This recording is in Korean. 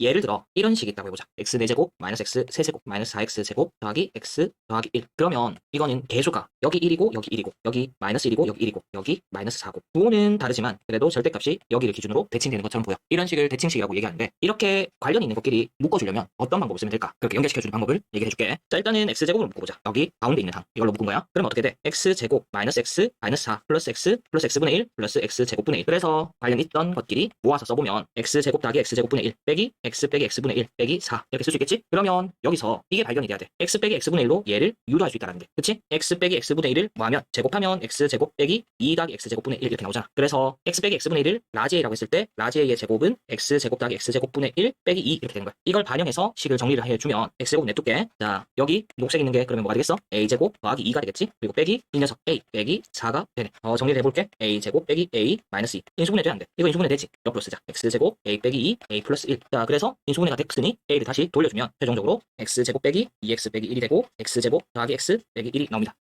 예를 들어 이런 식이 있다고 해보자. x 4제곱 마이너스 x 세제곱 마이너스 4x 제곱 더하기 x 더하기 1. 그러면 이거는 개수가 여기 1이고 여기 1이고 여기 마이너스 1이고 여기 1이고 여기 마이너스 4고 부호는 다르지만 그래도 절대값이 여기를 기준으로 대칭되는 것처럼 보여. 이런 식을 대칭식이라고 얘기하는데 이렇게 관련이 있는 것끼리 묶어주려면 어떤 방법을 쓰면 될까? 그렇게 연결시켜주는 방법을 얘기해줄게. 자 일단은 x제곱으로 묶어보자. 여기 가운데 있는 항 이걸로 묶은 거야. 그럼 어떻게 돼? x제곱 마이너스 x 마이너스 4 플러스 x 플러스 x분의 1 플러스 x제곱분의 1 그래서 관련 있던 것끼리 모아서 써보면 x제곱 더하기 x제곱분의 1 빼기 x 빼기 x분의 1 빼기 4 이렇게 쓸 수 있겠지? 그러면 여기서 이게 발견이 돼야 돼. x 빼기 x분의 1로 얘를 유도할 수 있다는 게 그치? x 빼기 x분의 1을 뭐하면 제곱하면 x제곱 빼기 2 더하기 x제곱분의 1 이렇게 나오잖아. 그래서 x 빼기 x분의 1을 라지 a라고 했을 때 라지 a의 제곱은 x제곱 더하기 x제곱분의 1 빼기 2 이렇게 되는 거야. 이걸 반영해서 식을 정리를 해주면 x제곱 내둘게. 자 여기 녹색 있는 게 그러면 뭐가 되겠어? a제곱 더하기 2가 되겠지? 그리고 빼기 이 녀석 a 빼기 4가 되네. 어 정리를 해볼게. a제곱 빼기 a 마이너스 2 인수분해 돼안 돼? 이거 인수분해 되지? 옆으로 쓰자. x제곱 a 빼기 2 a 플러스 1. 자 그래서 인수분해가 됐으니 a를 다시 돌려주면 최종적으로 x제곱 빼기 2x 빼기 1이 되고 x제곱 더하기 x 빼기 1이 나옵니다.